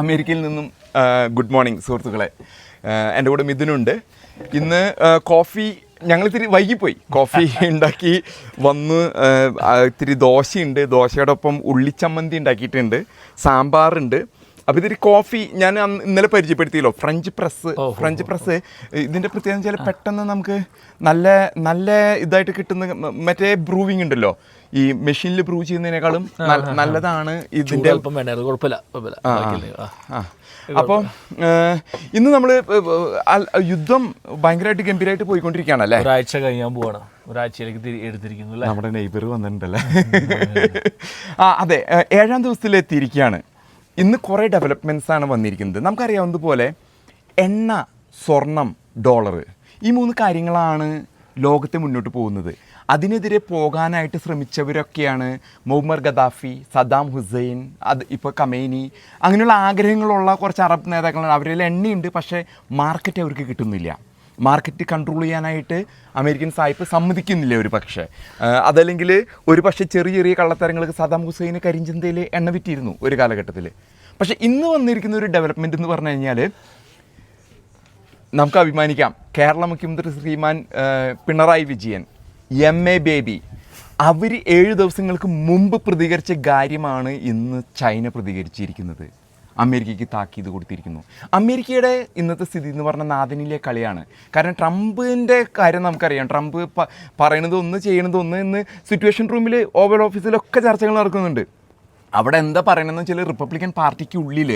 അമേരിക്കയിൽ നിന്നും good morning സുഹൃത്തുക്കളെ. എന്റെ കൂടെ മിഥുനുണ്ട്. ഇന്ന് കോഫി ഞങ്ങൾ ഇത്തിരി വൈകിപ്പോയി. കോഫി ഉണ്ടാക്കി വന്ന് ഇത്തിരി ദോശയുണ്ട്. ദോശയുടെ ഒപ്പം ഉള്ളിച്ചമ്മന്തി ഉണ്ടാക്കിയിട്ടുണ്ട്. സാമ്പാറുണ്ട്. അപ്പോൾ ഇതൊരു കോഫി ഞാൻ ഇന്നലെ പരിചയപ്പെടുത്തിയല്ലോ. ഫ്രഞ്ച് പ്രസ് ഫ്രഞ്ച് പ്രസ് ഇതിന്റെ പ്രത്യേകത വെച്ചാൽ പെട്ടെന്ന് നമുക്ക് നല്ല നല്ല ഇതായിട്ട് കിട്ടുന്ന മറ്റേ ബ്രൂവിങ് ഉണ്ടല്ലോ. ഈ മെഷീനിൽ പ്രൂവ് ചെയ്യുന്നതിനേക്കാളും നല്ലതാണ് ഇതിന്റെ അല്പം വേണ്ട കുഴപ്പമില്ല കുഴപ്പമില്ല. അപ്പോൾ ഇന്ന് നമ്മൾ യുദ്ധം ഭയങ്കരമായിട്ട് ഗംഭീരമായിട്ട് പോയിക്കൊണ്ടിരിക്കുകയാണ് അല്ലേ? ഒരാഴ്ച കഴിയാൻ പോവാണ്. ഒരാഴ്ചയിലേക്ക് തിരി- എടുത്തിരിക്കുന്നു അല്ലേ? നമ്മുടെ നെയ്ബർ വന്നിട്ടുണ്ടല്ലേ? ആ അതെ. ഏഴാം ദിവസത്തിൽ എത്തിയിരിക്കുകയാണ്. ഇന്ന് കുറേ ഡെവലപ്മെന്റ്സ് ആണ് വന്നിരിക്കുന്നത്. നമുക്കറിയാവുന്നതുപോലെ എണ്ണ സ്വർണം ഡോളർ ഈ മൂന്ന് കാര്യങ്ങളാണ് ലോകത്തെ മുന്നോട്ട് പോകുന്നത്. അതിനെതിരെ പോകാനായിട്ട് ശ്രമിച്ചവരൊക്കെയാണ് മുഹമ്മർ ഗദാഫി സദാം ഹുസൈൻ അത് ഇപ്പോൾ കമേനി. അങ്ങനെയുള്ള ആഗ്രഹങ്ങളുള്ള കുറച്ച് അറബ് നേതാക്കളാണ് അവരിൽ എണ്ണയുണ്ട് പക്ഷേ മാർക്കറ്റ് അവർക്ക് കിട്ടുന്നില്ല. മാർക്കറ്റ് കൺട്രോൾ ചെയ്യാനായിട്ട് അമേരിക്കൻ സായിപ്പ് സമ്മതിക്കുന്നില്ല ഒരു പക്ഷേ. അതല്ലെങ്കിൽ ഒരു പക്ഷേ ചെറിയ ചെറിയ കള്ളത്തരങ്ങൾക്ക് സദാം ഹുസൈന് കരിഞ്ചന്തയിൽ എണ്ണ വിറ്റിരുന്നു ഒരു കാലഘട്ടത്തിൽ പക്ഷേ ഇന്ന് വന്നിരിക്കുന്ന ഒരു ഡെവലപ്മെന്റ് എന്ന് പറഞ്ഞു കഴിഞ്ഞാൽ നമുക്ക് അഭിമാനിക്കാം. കേരള മുഖ്യമന്ത്രി ശ്രീമാൻ പിണറായി വിജയൻ. എം എ ബേബി അവർ ഏഴ് ദിവസങ്ങൾക്ക് മുമ്പ് പ്രതികരിച്ച കാര്യമാണ് ഇന്ന് ചൈന പ്രതികരിച്ചിരിക്കുന്നത്. അമേരിക്കയ്ക്ക് താക്കീത് കൊടുത്തിരിക്കുന്നു. അമേരിക്കയുടെ ഇന്നത്തെ സ്ഥിതി എന്ന് പറഞ്ഞാൽ നാഥനിലെ കളിയാണ്. കാരണം ട്രംപിന്റെ കാര്യം നമുക്കറിയാം. ട്രംപ് പറയുന്നത് ഒന്ന് ചെയ്യണത് ഒന്ന് ഇന്ന് സിറ്റുവേഷൻ റൂമിൽ ഓവൽ ഓഫീസിലൊക്കെ ചർച്ചകൾ നടക്കുന്നുണ്ട്. അവിടെ എന്താ പറയണമെന്ന് വെച്ചാൽ റിപ്പബ്ലിക്കൻ പാർട്ടിക്ക് ഉള്ളിൽ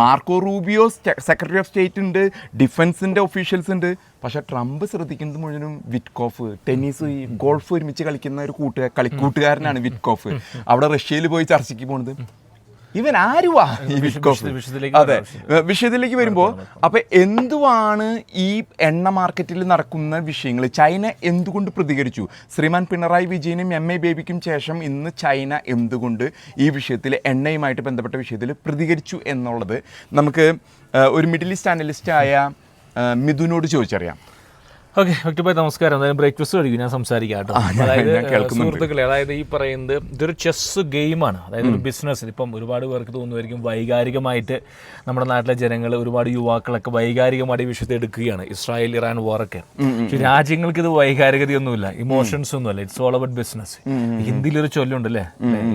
Marco Rubio secretary of state ഉണ്ട് ഡിഫൻസിന്റെ ഒഫീഷ്യൽസ് ഉണ്ട്. പക്ഷേ ട്രംപ് ശ്രദ്ധിക്കുന്നത് മുഴുവനും വിറ്റ്കോഫ് ടെന്നീസ് ഗോൾഫ് ഒരുമിച്ച് കളിക്കുന്ന ഒരു കൂട്ടുകാർ കളിക്കൂട്ടുകാരനാണ് വിറ്റ്കോഫ് അവിടെ റഷ്യയിൽ പോയി ചർച്ചയ്ക്ക് പോണത്. ഇവൻ ആരുവാ? ഈ അതെ. വിഷയത്തിലേക്ക് വരുമ്പോൾ അപ്പൊ എന്തുവാണ് ഈ എണ്ണ മാർക്കറ്റിൽ നടക്കുന്ന വിഷയങ്ങൾ ചൈന എന്തുകൊണ്ട് പ്രതികരിച്ചു? ശ്രീമാൻ പിണറായി വിജയനും എം എ ബേബിക്കും ശേഷം ഇന്ന് ചൈന എന്തുകൊണ്ട് ഈ വിഷയത്തിൽ എണ്ണയുമായിട്ട് ബന്ധപ്പെട്ട വിഷയത്തിൽ പ്രതികരിച്ചു എന്നുള്ളത് നമുക്ക് ഒരു മിഡിൽ ഈസ്റ്റ് അനലിസ്റ്റായ മിഥുനോട് ചോദിച്ചറിയാം. ഓക്കെ വ്യക്തിഭായ് നമസ്കാരം. എന്തായാലും ബ്രേക്ക്ഫാസ്റ്റ് കഴിക്കും. ഞാൻ സംസാരിക്കാം കേട്ടോ. അതായത്. സുഹൃത്തുക്കളെ അതായത് ഈ പറയുന്നത് ഇതൊരു ചെസ് ഗെയിമാണ്. അതായത് ഒരു ബിസിനസ്. ഇപ്പം ഒരുപാട് പേർക്ക് തോന്നുമായിരിക്കും വൈകാരികമായിട്ട് നമ്മുടെ നാട്ടിലെ ജനങ്ങൾ ഒരുപാട് യുവാക്കളൊക്കെ വൈകാരികമായിട്ട് ഈ വിഷയത്തെ എടുക്കുകയാണ്. ഇസ്രായേൽ ഇറാൻ വാറൊക്കെ പക്ഷെ രാജ്യങ്ങൾക്ക് ഇത് വൈകാരികതയൊന്നുമില്ല ഇമോഷൻസ് ഒന്നുമല്ല ഇറ്റ്സ് ഓൾ അബൌട്ട് ബിസിനസ് ഹിന്ദിയിലൊരു ചൊല്ലുണ്ട് അല്ലേ?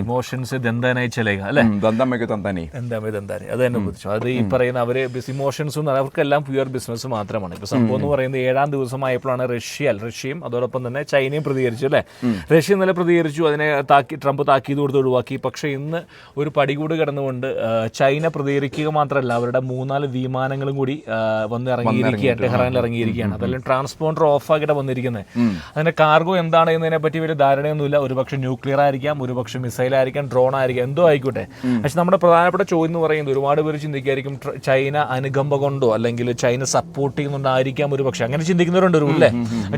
ഇമോഷൻസ് ദന്താനായി ചെലയുക അല്ലേ? തന്തമ്മയ്ക്ക് ദന്താനി അത് തന്നെ ബുദ്ധിച്ചു അത് ഈ പറയുന്ന അവർ ഇമോഷൻസ് അവർക്കെല്ലാം പ്യുവർ ബിസിനസ് മാത്രമാണ്. ഇപ്പൊ സംഭവം എന്ന് പറയുന്നത് ഏഴാം ദിവസമായപ്പോഴാണ് റഷ്യ റഷ്യയും അതോടൊപ്പം തന്നെ ചൈനയും പ്രതികരിച്ചു അല്ലേ? റഷ്യ ഇന്നലെ പ്രതികരിച്ചു അതിനെ താക്കി ട്രംപ് താക്കീത് കൊടുത്ത് ഒഴിവാക്കി. പക്ഷേ ഇന്ന് ഒരു പടി കൂടി കടന്നുകൊണ്ട് ചൈന പ്രതികരിക്കുക മാത്രമല്ല അവരുടെ മൂന്നാൽ വിമാനങ്ങളും കൂടി വന്ന് ഇറങ്ങിയിരിക്കുകയാണ് ടെഹ്റാനിൽ ഇറങ്ങിയിരിക്കുകയാണ്. അതെല്ലാം ട്രാൻസ്പോണ്ടർ ഓഫ് ആക്കിയിട്ട് വന്നിരിക്കുന്നത് അതിന്റെ കാർഗോ എന്താണ് എന്നതിനെ പറ്റി വലിയ ധാരണയൊന്നുമില്ല. ഒരുപക്ഷെ ന്യൂക്ലിയർ ആയിരിക്കാം ഒരുപക്ഷെ മിസൈൽ ആയിരിക്കാം ഡ്രോൺ ആയിരിക്കാം എന്തോ ആയിക്കോട്ടെ. പക്ഷെ നമ്മുടെ പ്രധാനപ്പെട്ട ചോദ്യം എന്ന് പറയുന്നത് ഒരുപാട് പേര് ചിന്തിക്കായിരിക്കും ചൈന അനുകമ്പ കൊണ്ടോ അല്ലെങ്കിൽ ചൈന സപ്പോർട്ട് ചെയ്യുന്നുണ്ടായിരിക്കാം ഒരു പക്ഷെ അങ്ങനെ ചിന്തിക്കുന്നവരുണ്ട്. ഒരു അല്ലേ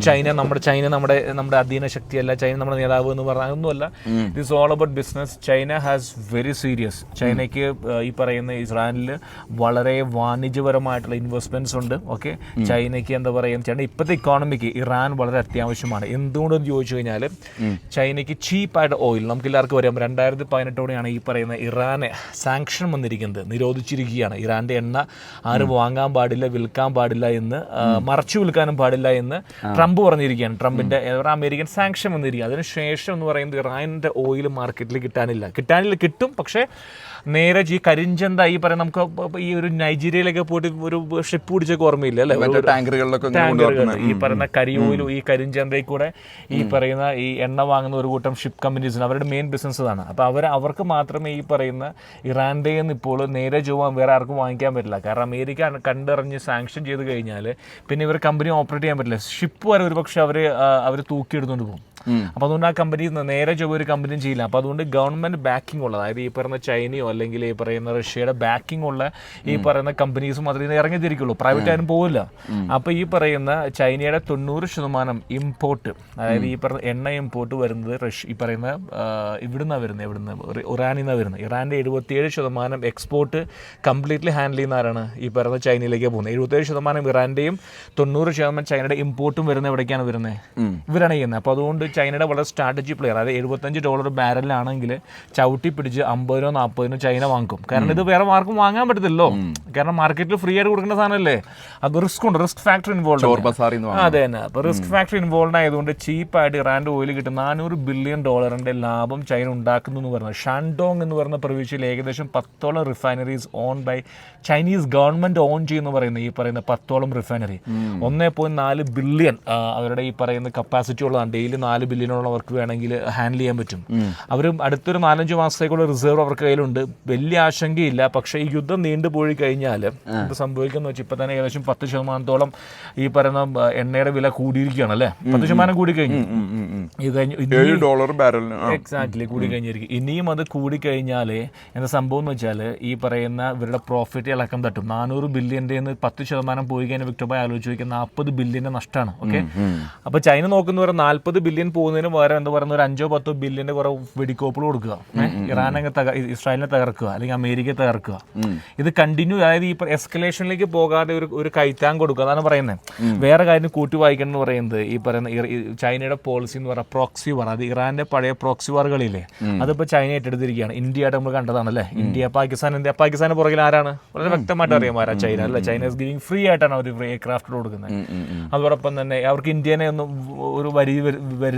ചൈന നമ്മുടെ ചൈന നമ്മുടെ നമ്മുടെ അധീന ശക്തിയല്ല. ചൈന നമ്മുടെ നേതാവ് എന്ന് പറഞ്ഞാൽ ഒന്നുമല്ല. This all about business China has very serious ചൈനയ്ക്ക് ഈ പറയുന്ന ഇസ്രായേലിൽ വളരെ വാണിജ്യപരമായിട്ടുള്ള ഇൻവെസ്റ്റ്മെന്റ്സ് ഉണ്ട്. ഓക്കെ ചൈനയ്ക്ക് എന്താ പറയുക ചൈന ഇപ്പോഴത്തെ ഇക്കോണമിക്ക് ഇറാൻ വളരെ അത്യാവശ്യമാണ്. എന്തുകൊണ്ടെന്ന് ചോദിച്ചു കഴിഞ്ഞാൽ ചൈനയ്ക്ക് ചീപ്പായിട്ട് ഓയിൽ നമുക്ക് എല്ലാവർക്കും അറിയാം രണ്ടായിരത്തി പതിനെട്ടോടെയാണ് ഈ പറയുന്ന ഇറാനെ സാങ്ഷൻ വന്നിരിക്കുന്നത്. നിരോധിച്ചിരിക്കുകയാണ്. ഇറാന്റെ എണ്ണ ആരും വാങ്ങാൻ പാടില്ല വിൽക്കാൻ പാടില്ല എന്ന് മറച്ചു വിൽക്കാനും പാടില്ല എന്ന് ട്രംപ് പറഞ്ഞിരിക്കുകയാണ്. ട്രംപിന്റെ അമേരിക്കൻ സാങ്ഷൻ വന്നിരിക്കുക അതിനുശേഷം എന്ന് പറയുന്നത് ഇറാനിന്റെ ഓയിൽ മാർക്കറ്റിൽ കിട്ടാനില്ല. കിട്ടാനില്ല കിട്ടും. പക്ഷേ നേരെ ഈ കരിഞ്ചന്ത ഈ പറയുന്ന നമുക്ക് ഈ ഒരു നൈജീരിയയിലൊക്കെ പോയിട്ട് ഒരു ഷിപ്പ് പിടിച്ചൊക്കെ ഓർമ്മയില്ല അല്ലേ? ഈ പറയുന്ന കരിയോയിലും ഈ കരിഞ്ചന്തയിൽ കൂടെ ഈ പറയുന്ന ഈ എണ്ണ വാങ്ങുന്ന ഒരു കൂട്ടം ഷിപ്പ് കമ്പനീസിന് അവരുടെ മെയിൻ ബിസിനസ് ഇതാണ്. അപ്പോൾ അവർ അവർക്ക് മാത്രമേ ഈ പറയുന്ന ഇറാന്റെ നിന്ന് ഇപ്പോൾ നേരെ ചൊവ്വാൻ വേറെ ആർക്കും വാങ്ങിക്കാൻ പറ്റില്ല. കാരണം അമേരിക്ക കണ്ടറിഞ്ഞ് സാങ്ഷൻ ചെയ്ത് കഴിഞ്ഞാൽ പിന്നെ ഇവർ കമ്പനി ഓപ്പറേറ്റ് ചെയ്യാൻ പറ്റില്ല. ഷിപ്പ് വരെ ഒരുപക്ഷെ അവർ അവർ തൂക്കിയെടുത്തുകൊണ്ട് പോകും. അപ്പോൾ അതുകൊണ്ട് ആ കമ്പനി നേരെ ചൊവ്വ ഒരു കമ്പനിയും ചെയ്യില്ല. അപ്പോൾ അതുകൊണ്ട് ഗവൺമെന്റ് ബാക്കിംഗ് ഉള്ള അതായത് ഈ പറയുന്ന ചൈനയോ അല്ലെങ്കിൽ ഈ പറയുന്ന റഷ്യയുടെ ബാക്കിംഗ് ഉള്ള ഈ പറയുന്ന കമ്പനീസ് മാത്രമേ നിന്ന് ഇറങ്ങി തിരിക്കുള്ളൂ. പ്രൈവറ്റ് ആരും പോവില്ല. അപ്പോൾ ഈ പറയുന്ന ചൈനയുടെ തൊണ്ണൂറ് ശതമാനം ഇമ്പോർട്ട് അതായത് ഈ പറയുന്ന എണ്ണ ഇമ്പോർട്ട് വരുന്നത് റഷ്യ ഈ പറയുന്ന ഇവിടുന്നാണ് വരുന്നത് ഇവിടുന്ന് ഇറ- ഇറാനിൽ നിന്നാണ് വരുന്നത്. ഇറാന്റെ എഴുപത്തിയേഴ് ശതമാനം എക്സ്പോർട്ട് കംപ്ലീറ്റ്ലി ഹാൻഡിൽ ചെയ്യുന്ന ആരാണ് ഈ പറയുന്ന ചൈനയിലേക്ക് പോകുന്നത്? എഴുപത്തേഴ് ശതമാനം ഇറാന്റെയും തൊണ്ണൂറ് ശതമാനം ചൈനയുടെ ഇമ്പോർട്ടും വരുന്നത് എവിടേക്കാണ് വരുന്നത്? ഇവരാണ് ചെയ്യുന്നത്. അപ്പോൾ അതുകൊണ്ട് ചൈനയുടെ വളരെ സ്ട്രാറ്റജി പ്ലെയർ അതായത് എഴുപത്തഞ്ച് ഡോളർ ബാരലിലാണെങ്കിൽ ചവിട്ടി പിടിച്ച് അമ്പതിനോ നാൽപ്പതിനോ ചൈന വാങ്ങും കാരണം ഇത് വേറെ മാർക്കും വാങ്ങാൻ പറ്റത്തില്ലല്ലോ. കാരണം മാർക്കറ്റിൽ ഫ്രീ ആയിട്ട് കൊടുക്കുന്ന സാധനമല്ലേ? അത് റിസ്ക് ഉണ്ട്. Risk factor involve. അതെ തന്നെ അപ്പോൾ റിസ്ക് ഫാക്ടർ ഇൻവോൾവ് ആയതുകൊണ്ട് ചീപ്പായിട്ട് ഇറാന്റെ ഓയിൽ കിട്ടും. നാനൂറ് ബില്യൺ ഡോളറിന്റെ ലാഭം ചൈന ഉണ്ടാക്കുന്നു എന്ന് പറഞ്ഞത് ഷാൻഡോങ് എന്ന് പറയുന്ന പ്രവിശ്യയിൽ ഏകദേശം പത്തോളം refineries own by Chinese government own ചെയ്യുന്ന പറയുന്ന ഈ പറയുന്ന പത്തോളം റിഫൈനറി ഒന്നേ പോയിന്റ് നാല് ബില്യൺ അവരുടെ ഈ പറയുന്ന കപ്പാസിറ്റി ഉള്ളതാണ്. ഡെയിലി നാല് ബില്യണോളം അവർക്ക് വേണമെങ്കിൽ ഹാൻഡിൽ ചെയ്യാൻ പറ്റും. അവർ അടുത്തൊരു നാലഞ്ച് മാസത്തേക്കുള്ള റിസർവ് അവർക്ക് കയ്യിലുണ്ട്. വലിയ ആശങ്കയില്ല. പക്ഷേ ഈ യുദ്ധം നീണ്ടുപോയി കഴിഞ്ഞാൽ എന്ത് സംഭവിക്കുന്ന വെച്ചാൽ ഇപ്പം തന്നെ ഏകദേശം പത്ത് ശതമാനത്തോളം ഈ പറയുന്ന എണ്ണയുടെ വില കൂടിയിരിക്കുകയാണ് അല്ലേ? പത്ത് ശതമാനം കൂടി കഴിഞ്ഞു. ഇത് കഴിഞ്ഞു. ഡോളർ ബാരലിന്. എക്സാക്ട്ലി കൂടി കഴിഞ്ഞിരിക്കും ഇനിയും അത് കൂടിക്കഴിഞ്ഞാൽ എന്താ സംഭവം എന്ന് വെച്ചാൽ ഈ പറയുന്ന ഇവരുടെ പ്രോഫിറ്റ് ഇളക്കം തട്ടും. നാനൂറ് ബില്യന്റെ പത്ത് ശതമാനം പോയി കഴിഞ്ഞാൽ വിക്ടോബായി ആലോചിച്ച് നോക്കിയാൽ നാൽപ്പത് ബില്യന്റെ നഷ്ടമാണ്. ഓക്കെ? അപ്പോൾ ചൈന നോക്കുന്നവരെ നാൽപ്പത് ബില്യൺ പോകുന്നതിന് പകരം എന്താ പറയുന്ന ഒരു അഞ്ചോ പത്തോ ബില്യന്റെ കുറെ വെടിക്കോപ്പുകൾ കൊടുക്കുക. ഇറാൻ തക ഇസ്രായേലിനെ തകർക്കുക അല്ലെങ്കിൽ അമേരിക്കയെ തകർക്കുക. ഇത് കണ്ടിന്യൂ അതായത് ഈ എസ്കലേഷനിലേക്ക് പോകാതെ ഒരു ഒരു കൈത്താൻ കൊടുക്കുക. അതാണ് പറയുന്നത് വേറെ കാര്യം കൂട്ടി വായിക്കണം എന്ന് പറയുന്നത് ഈ പറയുന്ന ചൈനയുടെ പോളിസി എന്ന് പറയുക പ്രോക്സി വാർ അത് ഇറാന്റെ പഴയ പ്രോക്സി വാറുകളില്ലേ അതിപ്പോൾ ചൈന ഏറ്റെടുത്തിരിക്കുകയാണ്. ഇന്ത്യയായിട്ട് നമ്മൾ കണ്ടതാണല്ലേ? India Pakistan India. പാകിസ്ഥാന് പുറകിൽ ആരാണ്? വളരെ വ്യക്തമായിട്ട് അറിയാം ആരാ ചൈന? അല്ലേ? ചൈന ഇസ് ഗിവിംഗ് ഫ്രീ ആയിട്ടാണ് അവർ എയർക്രാഫ്റ്റ് കൊടുക്കുന്നത്. അതോടൊപ്പം തന്നെ അവർക്ക് ഇന്ത്യനെ ഒന്നും ഒരു വരി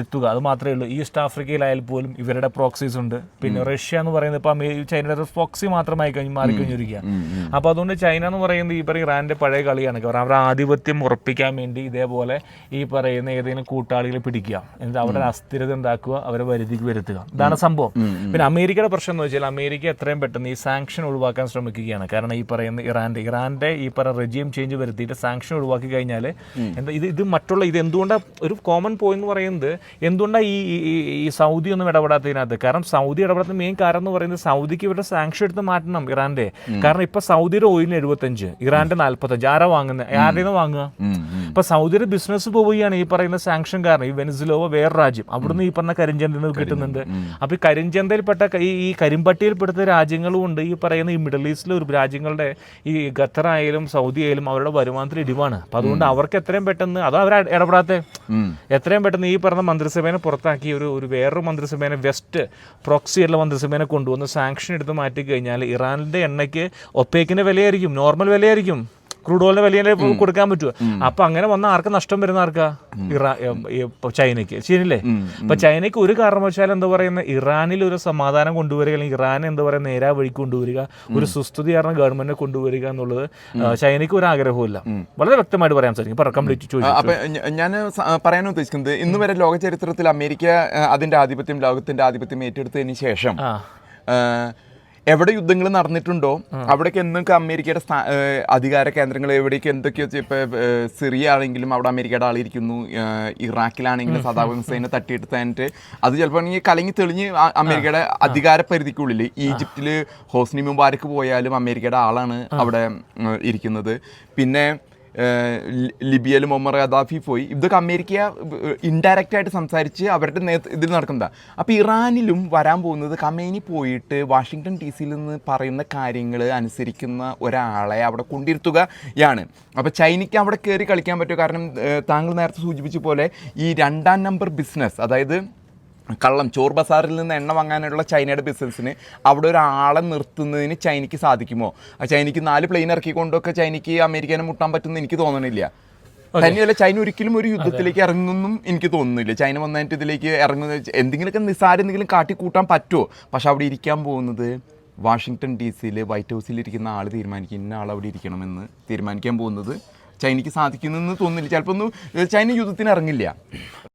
വരു- വരുത്തുക അത് മാത്രമേ ഉള്ളൂ. ഈസ്റ്റ് ആഫ്രിക്കയിലായാൽ പോലും ഇവരുടെ പ്രോക്സീസ് ഉണ്ട്. പിന്നെ റഷ്യ എന്ന് പറയുന്നത് ഇപ്പം ചൈനയുടെ പ്രോക്സി മാത്രമായി കഴിഞ്ഞ് മാറിക്കഴിഞ്ഞിരിക്കുക. അപ്പോൾ അതുകൊണ്ട് ചൈന എന്ന് പറയുന്നത് ഈ പറയുന്ന ഇറാന്റെ പഴയ കളിയാണ്. അവർ അവരുടെ ആധിപത്യം ഉറപ്പിക്കാൻ വേണ്ടി ഇതേപോലെ ഈ പറയുന്ന ഏതെങ്കിലും കൂട്ടാളികളെ പിടിക്കുക. എന്നിട്ട് അവരുടെ അസ്ഥിരത ഉണ്ടാക്കുക അവരെ വരുതിക്ക് വരുത്തുക. ഇതാണ് സംഭവം. പിന്നെ അമേരിക്കയുടെ പ്രശ്നം എന്ന് വെച്ചാൽ അമേരിക്ക എത്രയും പെട്ടെന്ന് ഈ സാങ്ഷൻ ഒഴിവാക്കാൻ ശ്രമിക്കുകയാണ്. കാരണം ഈ പറയുന്ന ഇറാന്റെ ഇറാന്റെ ഈ പറയുന്ന റെജിയം ചേഞ്ച് വരുത്തിയിട്ട് സാങ്ഷൻ ഒഴിവാക്കി കഴിഞ്ഞാൽ എന്താ ഇത് ഇത് മറ്റുള്ള ഇത് എന്തുകൊണ്ടാണ് ഒരു കോമൺ പോയിന്റ് എന്ന് പറയുന്നത് എന്തുകൊണ്ടാണ് ഈ ഈ- സൗദി ഒന്നും ഇടപെടാത്തതിനകത്ത്? കാരണം സൗദി ഇടപെടാത്ത മെയിൻ കാരണം എന്ന് പറയുന്നത് സൗദിക്ക് ഇവരുടെ സാങ്ഷൻ എടുത്ത് മാറ്റണം ഇറാന്റെ കാരണം ഇപ്പൊ സൗദിയുടെ ഓയിലിന് എഴുപത്തഞ്ച് ഇറാന്റെ നാല്പത്തഞ്ച്. ആരാ വാങ്ങുന്നത് ആരുടെ വാങ്ങുക ഇപ്പൊ സൗദിയുടെ ബിസിനസ് പോവുകയാണ് ഈ പറയുന്ന സാങ്ഷൻ കാരണം. ഈ വെനസിലോവ വേറെ രാജ്യം. അവിടുന്ന് ഈ പറഞ്ഞ കരിഞ്ചന്തയിൽ കിട്ടുന്നുണ്ട്. അപ്പൊ ഈ കരിഞ്ചന്തയിൽപ്പെട്ട ഈ ഈ കരിമ്പട്ടിയിൽപ്പെടുത്ത രാജ്യങ്ങളും ഉണ്ട് ഈ പറയുന്ന ഈ മിഡിൽ ഈസ്റ്റിലെ ഒരു രാജ്യങ്ങളുടെ ഈ ഖത്തർ ആയാലും സൗദി ആയാലും അവരുടെ വരുമാനത്തിൽ ഇടിവാണ്. അപ്പൊ അതുകൊണ്ട് അവർക്ക് എത്രയും പെട്ടെന്ന് അതോ അവർ ഇടപെടാത്ത. എത്രയും പെട്ടെന്ന് ഈ പറഞ്ഞ മന്ത്രിസഭേനെ പുറത്താക്കി ഒരു ഒരു വേറൊരു മന്ത്രിസഭേനെ വെസ്റ്റ് പ്രോക്സിയുള്ള മന്ത്രിസഭേനെ കൊണ്ടുവന്ന് സാങ്ഷൻ എടുത്ത് മാറ്റി കഴിഞ്ഞാൽ ഇറാനിന്റെ എണ്ണയ്ക്ക് ഒപ്പേക്കിന്റെ വിലയായിരിക്കും. നോർമൽ വിലയായിരിക്കും. ക്രൂഡ് ഓയിലിന് വലിയ കൊടുക്കാൻ പറ്റുമോ അപ്പൊ അങ്ങനെ വന്ന ആർക്ക് നഷ്ടം വരുന്ന ആർക്കാ? ഇറാ ചൈനക്ക് ചൈനയ്ക്ക്. ശരിയല്ലേ? അപ്പൊ ചൈനയ്ക്ക് ഒരു കാരണവശാലും എന്താ പറയുന്ന ഇറാനിൽ ഒരു സമാധാനം കൊണ്ടുവരിക അല്ലെങ്കിൽ ഇറാൻ എന്താ പറയുക നേരാ വഴിക്ക് കൊണ്ടുവരിക ഒരു സുസ്ഥിതി കാരണം ഗവൺമെന്റിനെ കൊണ്ടുവരിക എന്നുള്ളത് ചൈനയ്ക്ക് ഒരു ആഗ്രഹവുമില്ല. വളരെ വ്യക്തമായിട്ട് പറയാൻ സാധിക്കും. പറ കംപ്ലീറ്റ് ചോദിച്ചു. ഞാൻ പറയാൻ ഉദ്ദേശിക്കുന്നത് ഇന്ന് വരെ ലോക ചരിത്രത്തിൽ അമേരിക്ക അതിന്റെ ആധിപത്യം ലോകത്തിന്റെ ആധിപത്യം ഏറ്റെടുത്തതിന് ശേഷം എവിടെ യുദ്ധങ്ങൾ നടന്നിട്ടുണ്ടോ? അവിടേക്ക് എന്തൊക്കെ അമേരിക്കയുടെ അധികാര കേന്ദ്രങ്ങൾ എവിടേക്ക് എന്തൊക്കെയോ ഇപ്പൊ സിറിയ ആണെങ്കിലും അവിടെ അമേരിക്കയുടെ ആളിരിക്കുന്നു ഇറാഖിലാണെങ്കിലും സദാം ഹുസൈനെ തട്ടിയെടുത്തതിന്റെ അത് ചിലപ്പോൾ ഈ കലങ്ങി തെളിഞ്ഞ് അമേരിക്കയുടെ അധികാര പരിധിക്കുള്ളിൽ ഈജിപ്തിൽ ഹോസ്നി മുബാരക്ക് പോയാലും അമേരിക്കയുടെ ആളാണ് അവിടെ ഇരിക്കുന്നത്. പിന്നെ ഏഹ് ഒമർ ഗദാഫി പോയി. ഇതൊക്കെ അമേരിക്ക ഇൻഡയറക്റ്റ് ആയിട്ട് സംസാരിച്ച് അവരുടെ ഇതിൽ നടക്കുന്നതാ. അപ്പോൾ ഇറാനിലും വരാൻ പോകുന്നത് കമേനി പോയിട്ട് വാഷിങ്ടൺ ഡി സിയിൽ നിന്ന് പറയുന്ന കാര്യങ്ങൾ അനുസരിക്കുന്ന ഒരാളെ അവിടെ കൊണ്ടിരുത്തുകയാണ്. അപ്പോൾ ചൈനയ്ക്ക് അവിടെ കയറി കളിക്കാൻ പറ്റുമോ? കാരണം താങ്കൾ നേരത്തെ സൂചിപ്പിച്ച പോലെ ഈ രണ്ടാം നമ്പർ ബിസിനസ് അതായത് കള്ളം ചോർ ബസാറിൽ നിന്ന് എണ്ണ വാങ്ങാനുള്ള ചൈനയുടെ ബിസിനസ്സിന് അവിടെ ഒരാളെ നിർത്തുന്നതിന് ചൈനയ്ക്ക് സാധിക്കുമോ? ആ ചൈനയ്ക്ക് നാല് പ്ലെയിൻ ഇറക്കിക്കൊണ്ടൊക്കെ ചൈനയ്ക്ക് അമേരിക്കനെ മുട്ടാൻ പറ്റുമെന്ന് എനിക്ക് തോന്നണില്ല. തന്നെയല്ല ചൈന ഒരിക്കലും ഒരു യുദ്ധത്തിലേക്ക് ഇറങ്ങുന്നും എനിക്ക് തോന്നുന്നില്ല. ചൈന വന്നിട്ട് ഇതിലേക്ക് ഇറങ്ങുന്ന എന്തെങ്കിലുമൊക്കെ നിസ്സാരം എന്തെങ്കിലും കാട്ടിക്കൂട്ടാൻ പറ്റുമോ? പക്ഷെ അവിടെ ഇരിക്കാൻ പോകുന്നത് വാഷിങ്ടൺ ഡി സിയിൽ വൈറ്റ് ഹൗസിൽ ഇരിക്കുന്ന ആൾ തീരുമാനിക്കും. ഇന്ന ആൾ അവിടെ ഇരിക്കണമെന്ന് തീരുമാനിക്കാൻ പോകുന്നത് ചൈനയ്ക്ക് സാധിക്കുന്നെന്ന് തോന്നുന്നില്ല. ചിലപ്പോൾ ഒന്നും ചൈന യുദ്ധത്തിന് ഇറങ്ങില്ല.